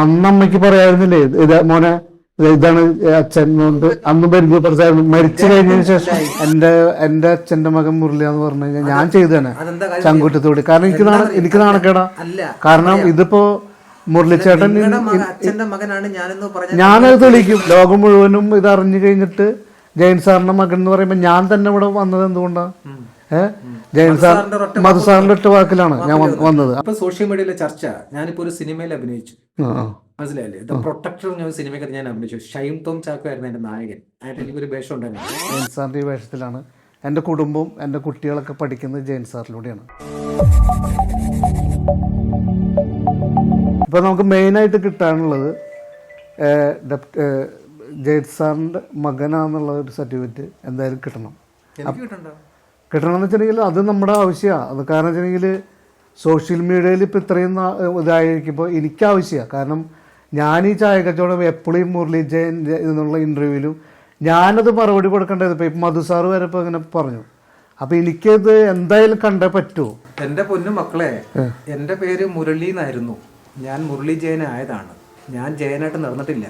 അന്ന് അമ്മയ്ക്ക് പറയായിരുന്നില്ലേ ഇത് മോനെ ഇതാണ് അച്ഛൻ കൊണ്ട് അന്ന് പരിചയപ്പെടുത്തായിരുന്നു മരിച്ചു കഴിഞ്ഞതിന് ശേഷം എന്റെ എന്റെ അച്ഛന്റെ മകൻ മുരളി എന്ന് പറഞ്ഞു കഴിഞ്ഞാൽ ഞാൻ ചെയ്തതാണ് ചങ്കുറ്റത്തോടി. കാരണം എനിക്ക് എനിക്ക് നാണക്കേടാ. കാരണം ഇതിപ്പോ മുരളിച്ചേട്ടൻ ഞാനത് തെളിയിക്കും. ലോകം മുഴുവനും ഇത് അറിഞ്ഞു കഴിഞ്ഞിട്ട് ജയൻ സാറിന്റെ മകൻ എന്ന് പറയുമ്പോ ഞാൻ തന്നെ ഇവിടെ വന്നത് എന്തുകൊണ്ടാ? ഏഹ് ജയൻ സാർ സാറിന്റെ ഒരൊറ്റ മധു സാറിന്റെ ഒറ്റ വാക്കിലാണ് ഞാൻ വന്നത്. അപ്പൊ സോഷ്യൽ മീഡിയയിലെ ചർച്ച ഞാനിപ്പോ ഒരു സിനിമയിൽ അഭിനയിച്ചു. മനസ്സിലായില്ലേ? ദ പ്രൊട്ടക്ടർ ഞാൻ സിനിമയ്ക്ക് ഞാൻ അഭിനയിച്ചു. ഷൈം തോം ചാക്കോ ആയിരുന്നു എന്റെ നായകൻ. ആയിട്ട് എനിക്കൊരു വേഷം ഉണ്ടായിരുന്നു. ജയൻ സാറിന്റെ വേഷത്തിലാണ് എന്റെ കുടുംബവും എന്റെ കുട്ടികളൊക്കെ പഠിക്കുന്നത് ജയൻ സാറിലൂടെയാണ്. ഇപ്പൊ നമുക്ക് മെയിനായിട്ട് കിട്ടാനുള്ളത് ജയൻ സാറിന്റെ മകനാന്നുള്ള ഒരു സർട്ടിഫിക്കറ്റ് എന്തായാലും കിട്ടണം. കിട്ടണമെന്ന് വെച്ചിട്ടുണ്ടെങ്കിൽ അത് നമ്മുടെ ആവശ്യമാണ് അത് കാരണം വെച്ചിട്ടുണ്ടെങ്കിൽ സോഷ്യൽ മീഡിയയിൽ ഇപ്പോൾ ഇത്രയും ഇതായിരിക്കുമ്പോൾ എനിക്ക് ആവശ്യമാണ് കാരണം ഞാൻ ഈ ചായ കച്ചവടം എപ്പോഴും മുരളി ജയൻ ജയ- എന്നുള്ള ഇന്റർവ്യൂവിലും ഞാനത് മറുപടി കൊടുക്കേണ്ടത് ഇപ്പോൾ മധു സാറ് വരെ ഇപ്പോൾ അങ്ങനെ പറഞ്ഞു. അപ്പം എനിക്കത് എന്തായാലും കണ്ടേ പറ്റുമോ എന്റെ പൊന്നു മക്കളെ എന്റെ പേര് മുരളി എന്നായിരുന്നു ഞാൻ മുരളി ജയൻ ആയതാണ് ഞാൻ ജയനായിട്ട് നടന്നിട്ടില്ല.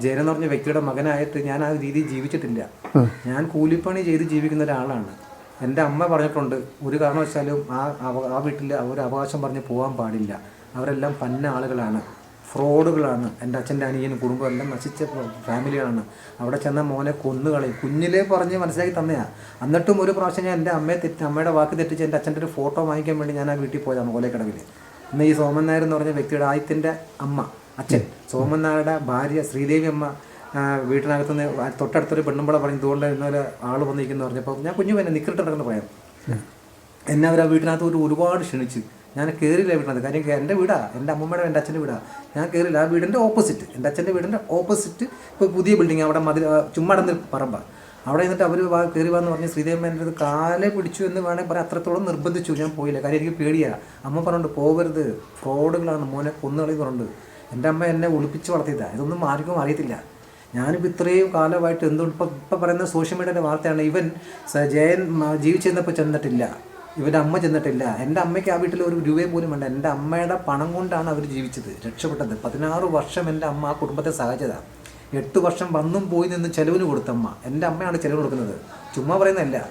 ജയൻ എന്ന് പറഞ്ഞ വ്യക്തിയുടെ മകനായിട്ട് ഞാൻ ആ രീതിയിൽ ജീവിച്ചിട്ടില്ല. ഞാൻ കൂലിപ്പണി ചെയ്ത് ജീവിക്കുന്ന ഒരാളാണ്. എന്റെ അമ്മ പറഞ്ഞിട്ടുണ്ട് ഒരു കാരണവശാലും ആ ആ വീട്ടിൽ അവർ അവകാശം പറഞ്ഞ് പോകാൻ പാടില്ല. അവരെല്ലാം പന്ന ആളുകളാണ്. ഫ്രോഡുകളാണ്. എന്റെ അച്ഛന്റെ അനിയനും കുടുംബം എല്ലാം നശിച്ച ഫാമിലികളാണ്. അവിടെ ചെന്ന മോനെ കൊന്നുകളയും കുഞ്ഞിലേ പറഞ്ഞ് മനസ്സിലാക്കി തന്നെയാ. എന്നിട്ടും ഒരു പ്രാവശ്യം ഞാൻ എന്റെ അമ്മയെ തെറ്റി അമ്മയുടെ വാക്ക് തെറ്റിച്ച് എന്റെ അച്ഛന്റെ ഒരു ഫോട്ടോ വാങ്ങിക്കാൻ വേണ്ടി ഞാൻ ആ വീട്ടിൽ പോയതാണ് ഓലക്കടവിൽ ഇന്ന് ഈ സോമൻ നായർ എന്ന് പറഞ്ഞ വ്യക്തിയുടെ ആദ്യത്തിന്റെ അമ്മ അച്ഛൻ. സോമൻ നായരുടെ ഭാര്യ ശ്രീദേവി അമ്മ വീട്ടിനകത്തുനിന്ന് തൊട്ടടുത്തൊരു പെണ്ണുമ്പള പറഞ്ഞു ഇതുകൊണ്ട് ഇന്നലെ ആൾ വന്നിരിക്കുന്നു പറഞ്ഞപ്പോൾ ഞാൻ കുഞ്ഞു പിന്നെ നിക്കറിട്ട് നടക്കുന്ന പറയാം എന്നെ അവർ ആ വീട്ടിനകത്ത് ഒരു ഒരുപാട് ക്ഷണിച്ച്. ഞാൻ കയറിയില്ല വീട്ടിനകത്ത്. കാര്യം എന്റെ വീടാ. എന്റെ അമ്മമ്മയുടെ എന്റെ അച്ഛന്റെ വീടാ. ഞാൻ കയറില്ല ആ വീടിന്റെ ഓപ്പോസിറ്റ്. എന്റെ അച്ഛന്റെ വീടിന്റെ ഓപ്പോസിറ്റ് ഇപ്പോൾ പുതിയ ബിൽഡിംഗ് അവിടെ മതിൽ ചുമ്മടന്ന് പറമ്പ. അവിടെ നിന്നിട്ട് അവർ വാ കയറി വന്ന് പറഞ്ഞ് ശ്രീദേവൻ എന്റെ അടുത്ത് കാലെ പിടിച്ചു എന്ന് വേണമെങ്കിൽ പറയാം. അത്രത്തോളം നിർബന്ധിച്ചു. ഞാൻ പോയില്ല. കാര്യം എനിക്ക് പേടിയാ. അമ്മ പറഞ്ഞുണ്ട് പോകരുത് ഫ്രോഡുകളാണ്. മോനെ കൊന്നുകളി പറഞ്ഞിട്ട് എന്റെ അമ്മ എന്നെ ഒളിപ്പിച്ച് വളർത്തിയതാണ് ഇതൊന്നും ആർക്കും അറിയത്തില്ല. ഞാനിപ്പോൾ ഇത്രയും കാലമായിട്ട് എന്തുകൊണ്ട് ഇപ്പം ഇപ്പം പറയുന്ന സോഷ്യൽ മീഡിയയുടെ വാർത്തയാണ്. ഇവൻ ജയൻ ജീവിച്ചിരുന്നപ്പോൾ ചെന്നിട്ടില്ല. ഇവന്റെ അമ്മ ചെന്നിട്ടില്ല. എന്റെ അമ്മയ്ക്ക് ആ വീട്ടിൽ ഒരു രൂപയും പോലും വേണ്ട. എന്റെ അമ്മയുടെ പണം കൊണ്ടാണ് അവർ ജീവിച്ചത് രക്ഷപ്പെട്ടത്. പതിനാറ് വർഷം എന്റെ അമ്മ ആ കുടുംബത്തെ സഹായിച്ചതാണ് എട്ട് വർഷം വന്നും പോയി നിന്ന് ചെലവിന് കൊടുത്തമ്മ. എന്റെ അമ്മയാണ് ചെലവ് കൊടുക്കുന്നത്. ചുമ്മാ പറയുന്നതല്ല.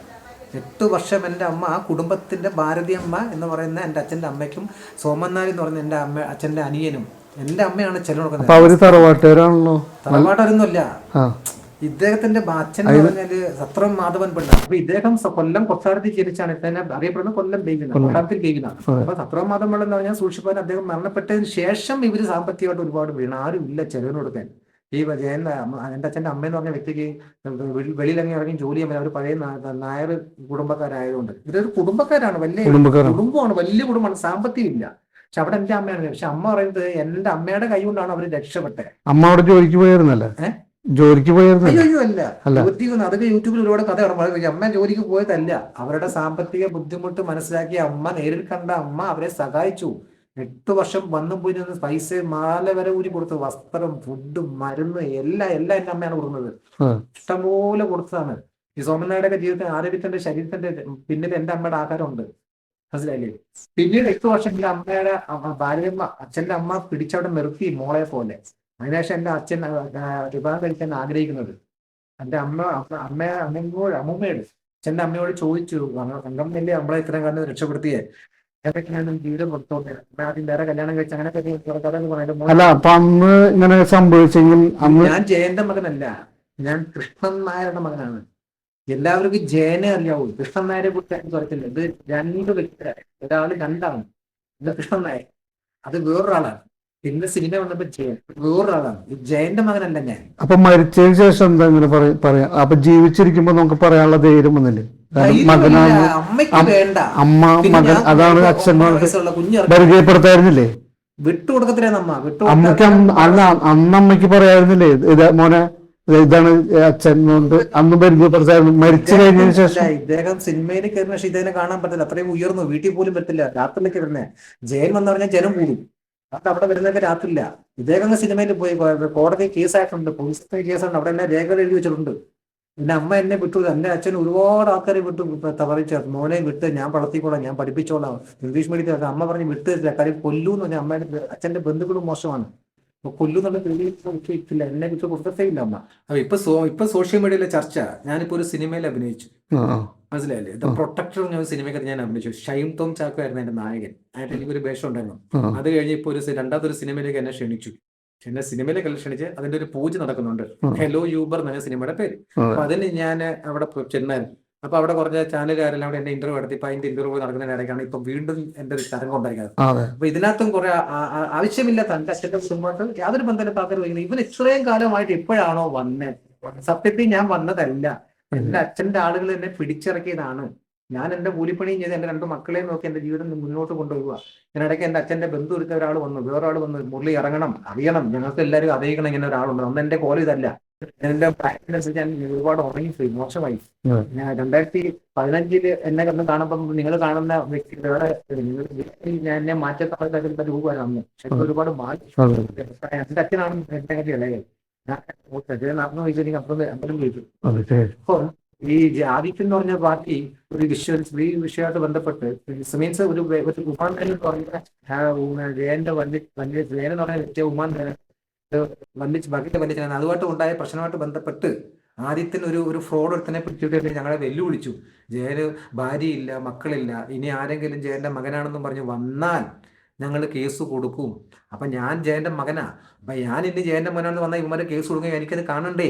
എട്ട് വർഷം എന്റെ അമ്മ ആ കുടുംബത്തിന്റെ ഭാരതിയമ്മ എന്ന് പറയുന്ന എന്റെ അച്ഛന്റെ അമ്മയ്ക്കും സോമന്നാരി എന്ന് പറയുന്ന എന്റെ അമ്മ അച്ഛന്റെ അനിയനും എന്റെ അമ്മയാണ് ചെലവ് കൊടുക്കുന്നത് തറവാട്ടുകാരാണല്ലോ? ആ. ഇദ്ദേഹത്തിന്റെ അച്ഛൻ എന്ന് പറഞ്ഞാൽ സത്രം മാധവൻ പിള്ള അപ്പൊ ഇദ്ദേഹം കൊല്ലം കൊട്ടാരത്തിൽ ജനിച്ചാണ് തന്നെ അറിയപ്പെടുന്നത് കൊല്ലം ബേബിനാണ്. കൊട്ടാരത്തിൽ ബേബിനാണ്. അപ്പൊ സത്രം മാധവൻ പിള്ള എന്ന് പറഞ്ഞാൽ സൂക്ഷിപ്പാൻ അദ്ദേഹം മരണപ്പെട്ടതിന് ശേഷം ഇവർ സാമ്പത്തികമായിട്ട് ഒരുപാട് വീണ. ആരും ഇല്ല ചെലവിന് കൊടുക്കാൻ. ഈ ജയൻ എന്റെ അച്ഛന്റെ അമ്മ എന്ന് പറഞ്ഞ വ്യക്തിക്ക് വെളിയിൽ അങ്ങനെ ഇറങ്ങി ജോലി ചെയ്യാൻ അവർ പഴയ നായർ കുടുംബക്കാരായതുകൊണ്ട്. ഇതൊരു കുടുംബക്കാരാണ്. വലിയ കുടുംബമാണ്. വലിയ കുടുംബമാണ്. സാമ്പത്തികം ഇല്ല. പക്ഷെ അവിടെ എന്റെ അമ്മയാണ് പക്ഷെ അമ്മ പറയുന്നത് എന്റെ അമ്മയുടെ കൈ കൊണ്ടാണ് അവർ രക്ഷപ്പെട്ടത്. അമ്മ അവിടെ ജോലിക്ക് പോയിരുന്നല്ലേ? ജോലിക്ക് പോയിരുന്നു അയ്യോ അയ്യോ അല്ല. അല്ല. അതൊക്കെ യൂട്യൂബിൽ ഒരുപാട് കഥ കാണുമ്പോൾ അമ്മ ജോലിക്ക് പോയതല്ല. അവരുടെ സാമ്പത്തിക ബുദ്ധിമുട്ട് മനസ്സിലാക്കി അമ്മ നേരിൽ കണ്ട അമ്മ അവരെ സഹായിച്ചു. എട്ട് വർഷം വന്നും പോയി നിന്ന് പൈസ മാല വരെ ഊരി കൊടുത്തു വസ്ത്രം ഫുഡ് മരുന്ന് എല്ലാം എല്ലാം എന്റെ അമ്മയാണ് കൊടുക്കുന്നത്. ഇഷ്ടംപോലെ കൊടുത്തതാണ്. ഈ സോമനായുടെ ജീവിതത്തിൽ ആരോഗ്യത്തിന്റെ ശരീരത്തിന്റെ പിന്നിൽ എന്റെ അമ്മയുടെ ആഹാരമുണ്ട്. മനസ്സിലായില്ലേ? പിന്നീട് എട്ട് വർഷം ഈ അമ്മയുടെ ഭാര്യമ്മ അച്ഛന്റെ അമ്മ പിടിച്ചവിടെ നിർത്തി മോളെ പോലെ. അതിനുശേഷം എന്റെ അച്ഛൻ വിവാഹം കഴിക്കാൻ ആഗ്രഹിക്കുന്നത്. എന്റെ അമ്മ അമ്മ അമ്മ അമ്മയോട് അമ്മൂമ്മയോട് അച്ഛന്റെ അമ്മയോട് ചോദിച്ചു അങ്കമ്മല്ലേ നമ്മളെ ഇത്രയും കാലം രക്ഷപ്പെടുത്തിയേ. അല്ല അപ്പൊ അന്ന് ഇങ്ങനെ സംഭവിച്ചെങ്കിൽ ഞാൻ ജയന്റെ മകനല്ല. ഞാൻ കൃഷ്ണൻ നായരുടെ മകനാണ്. എല്ലാവർക്കും ജയനെ അറിയാവൂ. കൃഷ്ണൻ നായരെ കുറിച്ച് ആരും പറയത്തില്ല. ഇത് രണ്ട് വ്യക്തികളാണ്. ഒരാൾ രണ്ടാണ്. പിന്നെ കൃഷ്ണൻ നായർ. അത് വേറൊരാളാണ്. പിന്നെ സിനിമ വന്നപ്പോ ജയൻ. വേറൊരാളാണ്. ജയന്റെ മകനല്ല ഞാൻ. അപ്പൊ മരിച്ചതിന് ശേഷം എന്താ ഇങ്ങനെ പറയാം അപ്പൊ ജീവിച്ചിരിക്കുമ്പോ നമുക്ക് പറയാനുള്ള ധൈര്യം ഒന്നില്ലേ മകനാണ്. അമ്മ മകൻ അതാണ് പരിചയപ്പെടുത്തായിരുന്നില്ലേ? വിട്ടുകൊടുക്കത്തില്ല നമ്മ അന്ന് അല്ല അന്ന് പറയായിരുന്നില്ലേ? ഇത് മോനെ ഇതാണ് അച്ഛൻ കൊണ്ട് അന്ന് പരിചയപ്പെടുത്തായിരുന്നു മരിച്ചു കഴിഞ്ഞതിന് ശേഷം ഇദ്ദേഹം സിനിമയിൽ കയറുന്ന പക്ഷെ ഇദ്ദേഹം കാണാൻ പറ്റില്ല അത്രയും ഉയർന്നു വീട്ടിൽ പോലും പറ്റില്ല. രാത്രിയിലേക്ക് വരുന്നേ. ജയൻ വന്നു പറഞ്ഞാൽ ജനം കൂടും. അത് അവിടെ വരുന്നതൊക്കെ രാത്രിയില്ല ഇദ്ദേഹം സിനിമയിൽ പോയി. കോടതി കേസായിട്ടുണ്ട് പോലീസ് കേസാണ് അവിടെ എല്ലാം രേഖകൾ എഴുതി വെച്ചിട്ടുണ്ട്. എന്റെ അമ്മ എന്നെ വിട്ടു. എന്റെ അച്ഛൻ ഒരുപാട് ആൾക്കാരെ വിട്ടു. തവറിച്ച മോനെ വിട്ട്. ഞാൻ വളർത്തിക്കോളാം. ഞാൻ പഠിപ്പിച്ചോളാം. ഇംഗ്ലീഷ് മീഡിയത്തിൽ അമ്മ പറഞ്ഞ് വിട്ട് കാര്യം കൊല്ലൂ എന്ന് പറഞ്ഞാൽ അമ്മയുടെ അച്ഛന്റെ ബന്ധുക്കളും മോശമാണ്. കൊല്ലുന്നുള്ള പേടി നമുക്ക് ഇല്ല എന്നെ കുറിച്ച് പുറത്തേ ഇല്ല അമ്മ. അപ്പൊ ഇപ്പൊ സോ ഇപ്പൊ സോഷ്യൽ മീഡിയയിലെ ചർച്ച ഞാനിപ്പോ ഒരു സിനിമയിൽ അഭിനയിച്ചു. മനസ്സിലായില്ലേ? ദ പ്രൊട്ടക്ടർ എന്ന സിനിമയ്ക്ക് ഞാൻ അഭിനയിച്ചു. ഷൈം തോം ചാക്കോ ആയിരുന്നു എന്റെ നായകൻ ആയിട്ട് എനിക്കൊരു വേഷം ഉണ്ടായിരുന്നു. അത് കഴിഞ്ഞ് ഇപ്പൊ ഒരു രണ്ടാമത്തെ രണ്ടാമതൊരു സിനിമയിലേക്ക് എന്നെ ക്ഷണിച്ചു. എന്നെ സിനിമയിലേക്ക് ക്ഷണിച്ച് അതിന്റെ ഒരു പൂജ നടക്കുന്നുണ്ട്. ഹെലോ യൂബർ എന്ന സിനിമയുടെ പേര്. അപ്പൊ അതിന് ഞാൻ അവിടെ ചെന്നായിരുന്നു. അപ്പൊ അവിടെ കുറച്ച് ചാനലുകാരെല്ലാം അവിടെ എന്റെ ഇന്റർവ്യൂ നടത്തി. ഇപ്പൊ അതിന്റെ ഇന്റർവ്യൂ നടക്കുന്നതിനിടയ്ക്കാണ് ഇപ്പൊ വീണ്ടും എന്റെ ഒരു തരംഗം ഉണ്ടായിരിക്കുന്നത്. അപ്പൊ ഇതിനകത്തും കുറെ ആവശ്യമില്ല ആവശ്യമില്ലാത്ത എന്റെ അച്ഛന്റെ കുടുംബമായിട്ട് യാതൊരു ബന്ധമില്ലാത്ത ഇവൻ ഇത്രയും കാലമായിട്ട് ഇപ്പോഴാണോ വന്നേ? സത്യത്തിൽ ഞാൻ വന്നതല്ല. എന്റെ അച്ഛന്റെ ആളുകൾ എന്നെ പിടിച്ചിറക്കിയതാണ്. ഞാൻ എന്റെ കൂലിപ്പണിയും ചെയ്ത് എന്റെ രണ്ട് മക്കളെയും നോക്കി എന്റെ ജീവിതം മുന്നോട്ട് കൊണ്ടുപോവുക. ഇതിനിടയ്ക്ക് എന്റെ അച്ഛന്റെ ബന്ധു എടുത്ത ഒരാൾ വന്നു. വേറൊരാൾ വന്നു മുരളി ഇറങ്ങണം അറിയണം. ഞങ്ങൾക്ക് എല്ലാവരും അറിയിക്കണം ഇങ്ങനെ ഒരാളുണ്ട്. അന്ന് എന്റെ കോലം ഇതല്ല. എന്റെ പ്രാക്ടീസ് അനുസരിച്ച് ഞാൻ ഒരുപാട് ഉറങ്ങിപ്പോയി മോശമായി. ഉം. ഞാൻ രണ്ടായിരത്തി പതിനഞ്ചിൽ എന്നെ കണ്ട് കാണുമ്പോൾ നിങ്ങൾ കാണുന്ന വ്യക്തി വേറെ ഞാൻ എന്നെ മാറ്റത്തക്ക രൂപമാണ് അന്ന് പക്ഷെ ഒരുപാട് മാറ്റി എന്റെ അച്ഛനാണ് എന്റെ കാര്യം ഇളയത്. ഞാൻ നടന്നു ചോദിച്ചു എനിക്ക് അപ്പുറം അമ്പലം ചോദിച്ചു അപ്പൊ ഈ ജാതിക്ക് എന്ന് പറഞ്ഞ പാർട്ടി ഒരു വിഷയ സ്ത്രീ വിഷയമായിട്ട് ബന്ധപ്പെട്ട് മീൻസ് ഒരു ഉമാൻ എന്ന് പറഞ്ഞ ജയന്റെ വലിയ വല്യ ജയൻ എന്ന് പറഞ്ഞ ഉമാൻ വല്ലിച്ച് ബക്കറ്റ് വലിച്ചാണ് അതുമായിട്ട് ഉണ്ടായ പ്രശ്നമായിട്ട് ബന്ധപ്പെട്ട് ആദ്യത്തിന് ഒരു ഒരു ഫ്രോഡ് ഒരുത്തനെ പിടിച്ചിട്ട് ഞങ്ങളെ വെല്ലുവിളിച്ചു. ജയന് ഭാര്യയില്ല മക്കളില്ല ഇനി ആരെങ്കിലും ജയന്റെ മകനാണെന്നും പറഞ്ഞ് വന്നാൽ ഞങ്ങൾ കേസ് കൊടുക്കും. അപ്പൊ ഞാൻ ജയന്റെ മകനാ. അപ്പൊ ഞാൻ ഇനി ജയന്റെ മകനാണെന്ന് വന്നാൽ ഇവന്മാരെ കേസ് കൊടുക്കുക എനിക്കത് കാണണ്ടേ?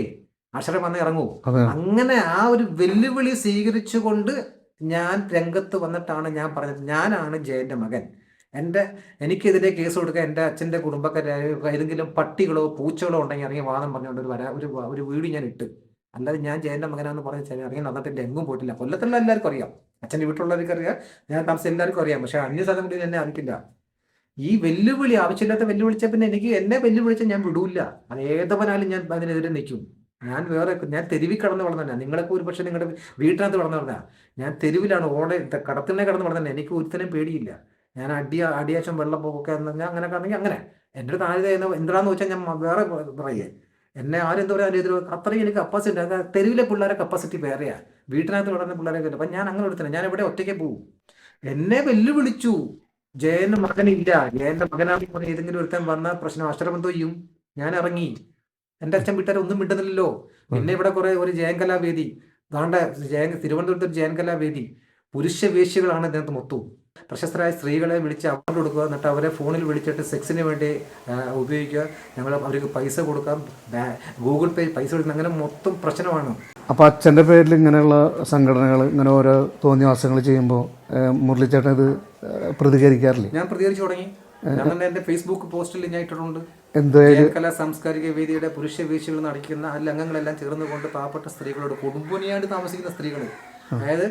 അക്ഷരം വന്ന് ഇറങ്ങൂ. അങ്ങനെ ആ ഒരു വെല്ലുവിളി സ്വീകരിച്ചുകൊണ്ട് ഞാൻ രംഗത്ത് വന്നിട്ടാണ് ഞാൻ പറഞ്ഞത്. ഞാനാണ് ജയന്റെ മകൻ. എന്റെ എനിക്കെതിരെ കേസ് കൊടുക്കാൻ എന്റെ അച്ഛന്റെ കുടുംബക്കാരെ ഏതെങ്കിലും പട്ടികളോ പൂച്ചകളോ ഉണ്ടെങ്കിൽ ഇറങ്ങി വാദം പറഞ്ഞുകൊണ്ട് ഒരു വരാ ഒരു ഒരു വീട് ഞാൻ ഇട്ട്. അല്ലാതെ ഞാൻ ജയന്റെ മകനാന്ന് പറഞ്ഞ് ചെറിയ ഇറങ്ങി നടന്നിട്ട് എങ്ങും പോയിട്ടില്ല. കൊല്ലത്തുള്ള എല്ലാവർക്കും അറിയാം. അച്ഛന്റെ വീട്ടിലുള്ളവർക്ക് അറിയാം. ഞാൻ താമസിച്ച എല്ലാവർക്കും അറിയാം. പക്ഷെ അന്യ സ്ഥലങ്ങളിൽ എന്നെ അറിയില്ല ഈ വെല്ലുവിളി ആവശ്യമില്ലാത്ത വെല്ലുവിളിച്ച പിന്നെ എനിക്ക് എന്നെ വെല്ലുവിളിച്ച ഞാൻ വിടൂല്ല. അത് ഏതവനാലും ഞാൻ അതിനെതിരെ നിൽക്കും. ഞാൻ വേറെ ഞാൻ തെരുവിൽ കടന്ന് വളർന്നല്ല നിങ്ങളൊക്കെ ഒരു പക്ഷേ നിങ്ങളുടെ വീട്ടിനകത്ത് വളർന്നു പറഞ്ഞാൽ ഞാൻ തെരുവിലാണ് ഓടെ കടത്തിനെ കടന്ന് വളർന്നെ എനിക്ക് ഒരുത്തനും പേടിയില്ല. ഞാൻ അടി അടിയാച്ചും വെള്ളപ്പൊക്കെ എന്നാൽ ഞാൻ അങ്ങനെ കാണെങ്കിൽ അങ്ങനെ. എന്റെ ഒരു താഴെ എന്താണെന്ന് വെച്ചാൽ ഞാൻ വേറെ പറയേ. എന്നെ ആരും എന്താ പറയുക അത്രയും എനിക്ക് കപ്പാസിറ്റി തെരുവിലെ പിള്ളേരെ കപ്പാസിറ്റി വേറെയാ. വീട്ടിനകത്ത് വളർന്ന പിള്ളേരെ അപ്പം ഞാൻ അങ്ങനെ എടുത്തില്ല ഞാൻ ഇവിടെ ഒറ്റയ്ക്ക് പോകും എന്നെ വെല്ലുവിളിച്ചു. ജയന്റെ മകനില്ല. ജയന്റെ മകനാണെന്ന് പറഞ്ഞ് ഏതെങ്കിലും ഒരുത്തൻ വന്ന പ്രശ്നം. അക്ഷരബന്ധം ചെയ്യും. ഞാൻ ഇറങ്ങി. എന്റെ അച്ഛൻ വീട്ടുകാരെ ഒന്നും വിട്ടുന്നില്ലല്ലോ പിന്നെ ഇവിടെ കുറെ ഒരു ജയൻകലാവേദി അതാണ്ട് ജയ തിരുവനന്തപുരത്ത് ഒരു ജയൻകലാവേദി പുരുഷ വേശ്യകളാണ് ഇതിനകത്ത് മൊത്തവും. പ്രശസ്തരായ സ്ത്രീകളെ വിളിച്ച് അവാർഡ് കൊടുക്കുക എന്നിട്ട് അവരെ ഫോണിൽ വിളിച്ചിട്ട് സെക്സിന് വേണ്ടി ഉപയോഗിക്കുക. ഞങ്ങൾ അവർക്ക് പൈസ കൊടുക്കാം. ഗൂഗിൾ പേ പൈസ കൊടുക്കുന്ന അങ്ങനെ മൊത്തം പ്രശ്നമാണ്. അപ്പൊ അച്ഛന്റെ പേരിൽ ഇങ്ങനെയുള്ള സംഘടനകൾ ഇങ്ങനെ ഓരോ തോന്നിവാസങ്ങൾ ചെയ്യുമ്പോൾ മുരളിച്ചേട്ടൻ ഇത് പ്രതികരിക്കാറില്ലേ? ഞാൻ പ്രതികരിച്ചു തുടങ്ങി. ഞാൻ എന്റെ ഫേസ്ബുക്ക് പോസ്റ്റിൽ ഞാൻ ഇട്ടിട്ടുണ്ട്. കലാ സാംസ്കാരിക വേദിയുടെ പുരുഷ വീഴ്ചകൾ നടക്കുന്ന അതിൽ അംഗങ്ങളെല്ലാം ചേർന്നുകൊണ്ട് പാവപ്പെട്ട സ്ത്രീകളോട് കുടുംബനിയായിട്ട് താമസിക്കുന്ന സ്ത്രീകൾ അതായത്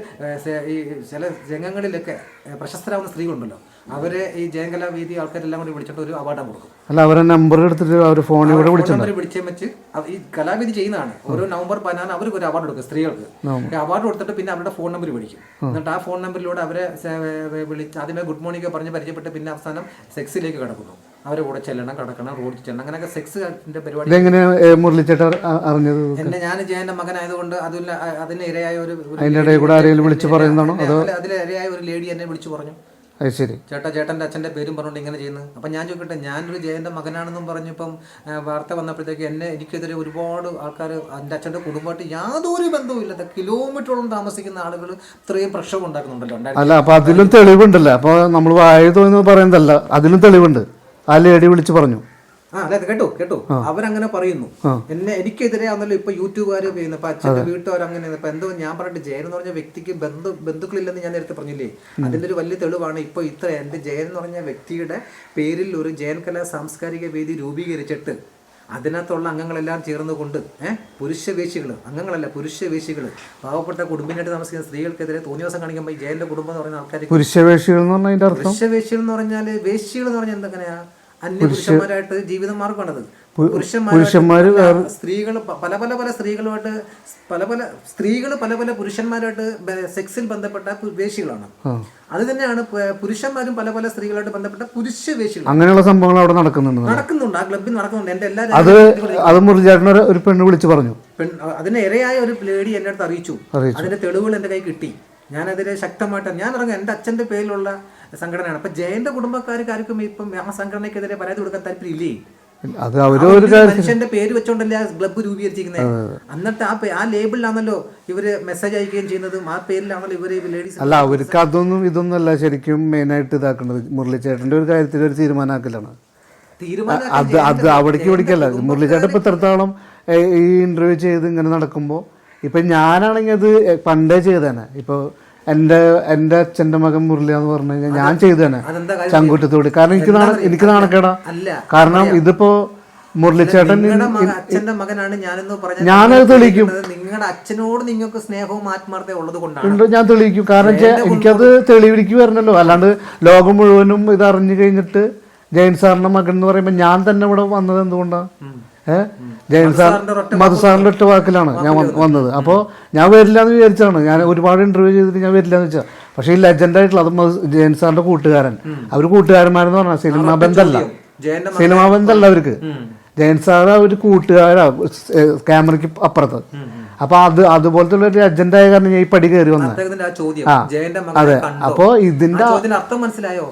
ഈ ചില രംഗങ്ങളിലൊക്കെ ഏഹ്, പ്രശസ്തരാകുന്ന സ്ത്രീകളുണ്ടല്ലോ. അവരെ ഈ ജയങ്കല വീതി ആൾക്കാരെല്ലാം കൂടി വിളിച്ചിട്ട് ഒരു അവാർഡ് കൊടുക്കും. അല്ല അവരെ നമ്പർ എടുത്തിട്ട് അവർ ഫോണിൽ കൂടെ വിളിച്ചു വിളിച്ചേ വെച്ച് ഈ കലാവിധി ചെയ്യുന്നതാണ്. ഓരോ നവംബർ പതിനാറ് അവർക്ക് ഒരു അവാർഡ് കൊടുക്കും സ്ത്രീകൾക്ക്. അവാർഡ് കൊടുത്തിട്ട് പിന്നെ അവരുടെ ഫോൺ നമ്പർ വിളിക്കും. എന്നിട്ട് ആ ഫോൺ നമ്പറിലൂടെ അവരെ വിളിച്ച് ആദ്യമേ ഗുഡ് മോർണിംഗ് പറഞ്ഞ് പരിചയപ്പെട്ട് പിന്നെ അവസാനം സെക്സിലേക്ക് കടക്കുന്നു. അവരെ കൂടെ ചെല്ലണം കടക്കണം റോഡിൽ ചെല്ലണം. അങ്ങനെയൊക്കെ സെക്സിന്റെ പരിപാടി. ഇതെങ്ങനെ മുരളിച്ചേട്ടൻ അറിഞ്ഞത് എന്നെ ഞാൻ ജയന്റെ മകനായതുകൊണ്ട് അതിൽ അതിന് ഇരയായ ഒരു അതിന്റെ ഇടയിൽ കൂടെ ആരെങ്കിലും വിളിച്ചു പറയുന്നതാണോ? എന്നെ- ഇരയായ ഒരു ലേഡി എന്നെ വിളിച്ചു പറഞ്ഞു. അത് ശരി. ചേട്ടാ ചേട്ടന്റെ അച്ഛന്റെ പേരും പറഞ്ഞുകൊണ്ട് ഇങ്ങനെ ചെയ്യുന്നത്. അപ്പം ഞാൻ ചോദിക്കട്ടെ ഞാനൊരു ജയന്റെ മകനാണെന്നും പറഞ്ഞിപ്പം വാർത്ത വന്നപ്പോഴത്തേക്ക് എന്നെ എനിക്കെതിരെ ഒരുപാട് ആൾക്കാർ എന്റെ അച്ഛന്റെ കുടുംബമായിട്ട് യാതൊരു ബന്ധവും ഇല്ലാത്ത കിലോമീറ്ററോളം താമസിക്കുന്ന ആളുകൾ ഇത്രയും പ്രക്ഷോഭം ഉണ്ടാക്കുന്നുണ്ടല്ലോ. അല്ല അപ്പൊ അതിലും തെളിവുണ്ടല്ലോ. അപ്പൊ നമ്മൾ വായതോ തോന്നുന്നു പറയുന്നതല്ല അതിലും തെളിവുണ്ട്. ആ ലേഡി വിളിച്ച് പറഞ്ഞു. ആ അതെ കേട്ടോ കേട്ടോ. അവരങ്ങനെ പറയുന്നു. എന്നെ എനിക്കെതിരെ ആണല്ലോ ഇപ്പൊ യൂട്യൂബുകാർ ചെയ്യുന്നത് ഇപ്പൊ അച്ഛന്റെ വീട്ടുകാർ അങ്ങനെ ഇപ്പൊ എന്തോ ഞാൻ പറഞ്ഞിട്ട് ജയൻ എന്ന് പറഞ്ഞ വ്യക്തിക്ക് ബന്ധു ബന്ധുക്കളില്ലെന്ന് ഞാൻ നേരത്തെ പറഞ്ഞില്ലേ? അതിന്റെ ഒരു വലിയ തെളിവാണ് ഇപ്പൊ ഇത്ര എന്റെ ജയൻ എന്ന് പറഞ്ഞ വ്യക്തിയുടെ പേരിൽ ഒരു ജയൻ കലാ സാംസ്കാരിക വേദി രൂപീകരിച്ചിട്ട് അതിനകത്തുള്ള അംഗങ്ങളെല്ലാം ചേർന്നുകൊണ്ട് ഏഹ് പുരുഷവേശികൾ അംഗങ്ങളല്ല പുരുഷവേശികൾ പാവപ്പെട്ട കുടുംബിനായിട്ട് താമസിക്കുന്ന സ്ത്രീകൾക്കെതിരെ തോന്നിയ ദിവസം കാണിക്കുമ്പോൾ ജയന്റെ കുടുംബം എന്ന് പറയുന്ന ആൾക്കാർ പുരുഷവേശികൾ എന്ന് പറഞ്ഞാൽ പുരുഷവേശ്യകൾ എന്ന് പറഞ്ഞാൽ വേശികൾ എന്ന് പറഞ്ഞാൽ എന്തെങ്ങനെയാ പുരുഷന്മാരായിട്ട് ജീവിത മാർഗമാണത്. പുരുഷന്മാര് സ്ത്രീകൾ പല പല പല സ്ത്രീകളുമായിട്ട് പല പല സ്ത്രീകൾ പല പല പുരുഷന്മാരായിട്ട് സെക്സിൽ ബന്ധപ്പെട്ട വേശികളാണ്. അത് തന്നെയാണ് പുരുഷന്മാരും പല പല സ്ത്രീകളായിട്ട് ബന്ധപ്പെട്ട പുരുഷ വേശികൾ അങ്ങനെയുള്ള സംഭവങ്ങൾ അവിടെ നടക്കുന്നുണ്ട്. നടക്കുന്നുണ്ട്. ആ ക്ലബിൽ നടക്കുന്നുണ്ട്. എന്റെ എല്ലാ അത് അത് ഒരു- പെണ്ണ് വിളിച്ചു പറഞ്ഞു. അതിന് ഇരയായ ഒരു ലേഡി എന്റെ അടുത്ത് അറിയിച്ചു. അറിയിച്ചു. അതിന്റെ തെളിവുകൾ എന്റെ കൈ കിട്ടി. ഞാനതിന് ശക്തമായിട്ട് ഞാൻ ഇറങ്ങും എന്റെ അച്ഛന്റെ പേരിലുള്ള സംഘടനയാണ്. അപ്പൊ ജയന്റെ കുടുംബക്കാർക്ക് ആർക്കും ഇപ്പം ആ സംഘടനക്കെതിരെ പരാതി കൊടുക്കാൻ താല്പര്യമില്ലേ? അത് മനുഷ്യന്റെ പേര് വെച്ചോണ്ടല്ലേ ആ ക്ലബ്ബ് രൂപീകരിച്ചിരിക്കുന്നത് എന്നിട്ട് ആ ആ ലേബിളിലാണല്ലോ ഇവർ മെസ്സേജ് അയക്കുകയും ചെയ്യുന്നതും. ആ പേരിലാണല്ലോ ഇവർ ലേഡീസ് അല്ല അവർക്ക് അതൊന്നും ഇതൊന്നും അല്ല ശരിക്കും മെയിൻ ആയിട്ട് ഇതാക്കേണ്ടത് മുരളിച്ചേട്ടന്റെ ഒരു കാര്യത്തിൽ ഒരു തീരുമാനമാക്കലാണ് തീരുമാനം അത് അത് അവിടേക്ക് ഇവിടേക്കല്ല മുരളിച്ചേട്ടൻ ഇപ്പൊ എത്രത്തോളം ഈ ഇന്റർവ്യൂ ചെയ്ത് ഇങ്ങനെ നടക്കുമ്പോൾ ഇപ്പൊ ഞാനാണെങ്കിൽ അത് പണ്ടേ ചെയ്തേനെ. ഇപ്പോൾ എന്റെ എന്റെ അച്ഛന്റെ മകൻ മുരളി എന്ന് പറഞ്ഞു കഴിഞ്ഞാൽ ഞാൻ ചെയ്തതാണ് ചങ്കുറ്റത്തോട് കാരണം എനിക്ക് എനിക്ക് നാണക്കേടാ കാരണം ഇതിപ്പോ മുരളിച്ചേട്ടൻ അച്ഛന്റെ മകനാണ് ഞാനെന്ന് ഞാനത് തെളിയിക്കും. നിങ്ങളുടെ അച്ഛനോട് നിങ്ങൾക്ക് സ്നേഹവും ആത്മാർത്ഥത ഉള്ളത് കൊണ്ടാണ്. ഞാൻ തെളിയിക്കും. കാരണം എനിക്കത് തെളിവിലേക്ക് വരണല്ലോ അല്ലാണ്ട് ലോകം മുഴുവനും ഇത് അറിഞ്ഞു കഴിഞ്ഞിട്ട് ജയൻ സാറിന്റെ മകൻ എന്ന് പറയുമ്പോൾ ഞാൻ തന്നെ ഇവിടെ വന്നത് എന്തുകൊണ്ടാ? ഏഹ് ജയൻ സാർ മധു ഒറ്റ വാക്കിലാണ് ഞാൻ വന്നത്. അപ്പോൾ ഞാൻ വരില്ല എന്ന് വിചാരിച്ചാണ് ഞാൻ ഒരുപാട് ഇന്റർവ്യൂ ചെയ്തിട്ട് ഞാൻ വരില്ല എന്ന് വെച്ചാൽ പക്ഷേ ഈ ലെജൻഡ് ആയിട്ടുള്ള അത് ജയൻ സാറിന്റെ കൂട്ടുകാരൻ. അവർ കൂട്ടുകാരന്മാരെന്ന് പറഞ്ഞാൽ സിനിമാ ബന്ധമല്ല സിനിമാ ബന്ധമല്ല അവർക്ക്. ജയൻ സാർ ഒരു കൂട്ടുകാരാ ക്യാമറയ്ക്ക് അപ്പുറത്ത്. അപ്പൊ അത് അതുപോലത്തെ ഒരു അജണ്ട ആയ കാരണം ഞാൻ ഈ പടി കയറി വന്നത് അതെ. അപ്പോ ഇതിന്റെ അർത്ഥം മനസ്സിലായോ?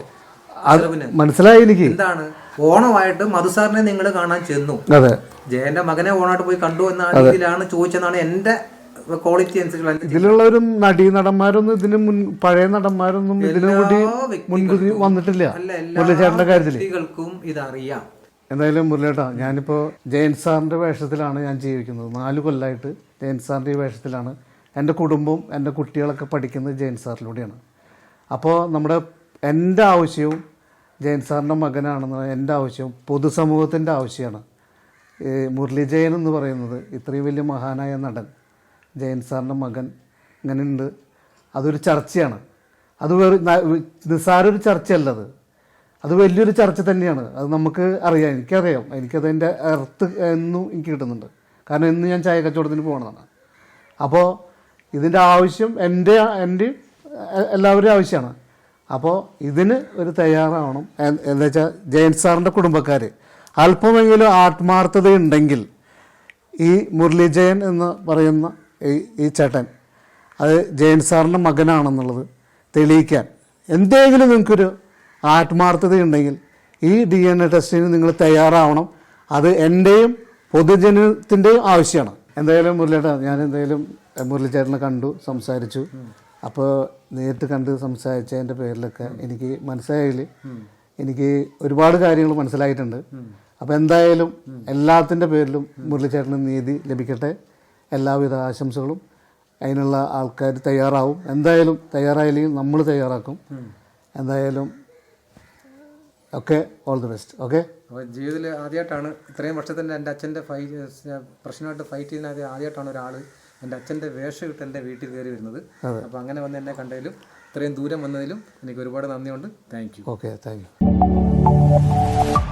മനസ്സിലായി എനിക്ക്. എന്താണ്? ഓണമായിട്ട് മധുസാറിനെ നിങ്ങൾ കാണാൻ ചെന്നു. അതെ. ജയന്റെ മകനെ ഓണമായിട്ട് പോയി കണ്ടു എന്ന രീതിയിലാണ് ചോദിച്ചെന്നാണ് എന്റെ ക്വാളിറ്റി അനുസരിച്ചുള്ള ഇതിലുള്ളവരും നടീ നടന്മാരൊന്നും ഇതിന് മുൻ പഴയ നടന്മാരൊന്നും ഇതിനു കൂടി മുൻകൂട്ടി വന്നിട്ടില്ല. മുരളിച്ചേട്ടന്റെ കാര്യത്തിൽ വ്യക്തികൾക്കും ഇതറിയാം. എന്തായാലും മുരളിയേട്ടാ ഞാനിപ്പോൾ ജയൻ സാറിന്റെ വേഷത്തിലാണ് ഞാൻ ജീവിക്കുന്നത്. നാല് കൊല്ലമായിട്ട് ജയൻ സാറിന്റെ ഈ വേഷത്തിലാണ് എന്റെ കുടുംബവും എന്റെ കുട്ടികളൊക്കെ പഠിക്കുന്നത് ജയൻ സാറിലൂടെയാണ്. അപ്പോൾ നമ്മുടെ എന്റെ ആവശ്യവും ജയൻ സാറിന്റെ മകനാണെന്ന് എന്റെ ആവശ്യം പൊതുസമൂഹത്തിന്റെ ആവശ്യമാണ്. മുരളി ജയൻ എന്ന് പറയുന്നത് ഇത്രയും വലിയ മഹാനായ നടൻ ജയൻ സാറിന്റെ മകൻ ഇങ്ങനെ ഉണ്ട് അതൊരു ചർച്ചയാണ്. അത് വേറെ നിസാരൊരു നിസ്സാര ഒരു ചർച്ചയല്ല അത്. അത് വലിയൊരു ചർച്ച തന്നെയാണ്. അത് നമുക്ക് അറിയാം എനിക്കറിയാം. എനിക്കതിന്റെ എർത്ത് എന്നും എനിക്ക് കിട്ടുന്നുണ്ട്. കാരണം ഇന്ന് ഞാൻ ചായ കച്ചവടത്തിന് പോകണതാണ് അപ്പോൾ ഇതിന്റെ ആവശ്യം എന്റെ എന്റെ എല്ലാവരുടെയും ആവശ്യമാണ്. അപ്പോൾ ഇതിന് ഒരു തയ്യാറാവണം. എന്താ വെച്ചാൽ ജയൻ സാറിന്റെ കുടുംബക്കാർ അല്പമെങ്കിലും ആത്മാർത്ഥത ഉണ്ടെങ്കിൽ ഈ മുരളി ജയൻ എന്ന് പറയുന്ന ഈ ഈ ചേട്ടൻ അത് ജയൻ സാറിന്റെ മകനാണെന്നുള്ളത് തെളിയിക്കാൻ എന്തെങ്കിലും നിങ്ങൾക്കൊരു ആത്മാർത്ഥതയുണ്ടെങ്കിൽ ഈ ഡി എൻ എ ടെസ്റ്റിന് നിങ്ങൾ തയ്യാറാവണം. അത് എന്റെയും പൊതുജനത്തിന്റെയും ആവശ്യമാണ്. എന്തായാലും മുരളിയേട്ടാ ഞാൻ എന്തായാലും മുരളിച്ചേട്ടനെ കണ്ടു സംസാരിച്ചു. അപ്പോൾ നേരിട്ട് കണ്ട് സംസാരിച്ചതിന്റെ പേരിലൊക്കെ എനിക്ക് മനസ്സിലായതിൽ എനിക്ക് ഒരുപാട് കാര്യങ്ങൾ മനസ്സിലായിട്ടുണ്ട്. അപ്പോൾ എന്തായാലും എല്ലാത്തിന്റെ പേരിലും മുരളിച്ചേട്ടന് നീതി ലഭിക്കട്ടെ. എല്ലാവിധ ആശംസകളും അതിനുള്ള ആൾക്കാർ തയ്യാറാവും. എന്തായാലും തയ്യാറായില്ലെങ്കിൽ നമ്മൾ തയ്യാറാക്കും. എന്തായാലും okay all the best okay അപ്പോൾ ജീവിതത്തിൽ ആദ്യമായിട്ടാണ് ഇത്രയും വർഷത്തിന്റെ എന്റെ അച്ഛന്റെ ഫൈ പ്രശ്നമായിട്ട് ഫൈറ്റ് ചെയ്യുന്ന ആദ്യമായിട്ടാണ് ഒരാൾ എന്റെ അച്ഛന്റെ വേഷം ഇട്ട് എന്റെ വീട്ടിൽ കയറി വരുന്നത്. അപ്പോൾ അങ്ങനെ വന്ന് എന്നെ കണ്ടതിലും ഇത്രയും ദൂരം വന്നതിലും എനിക്ക് ഒരുപാട് നന്ദിയുണ്ട്. Thank you. Okay thank you.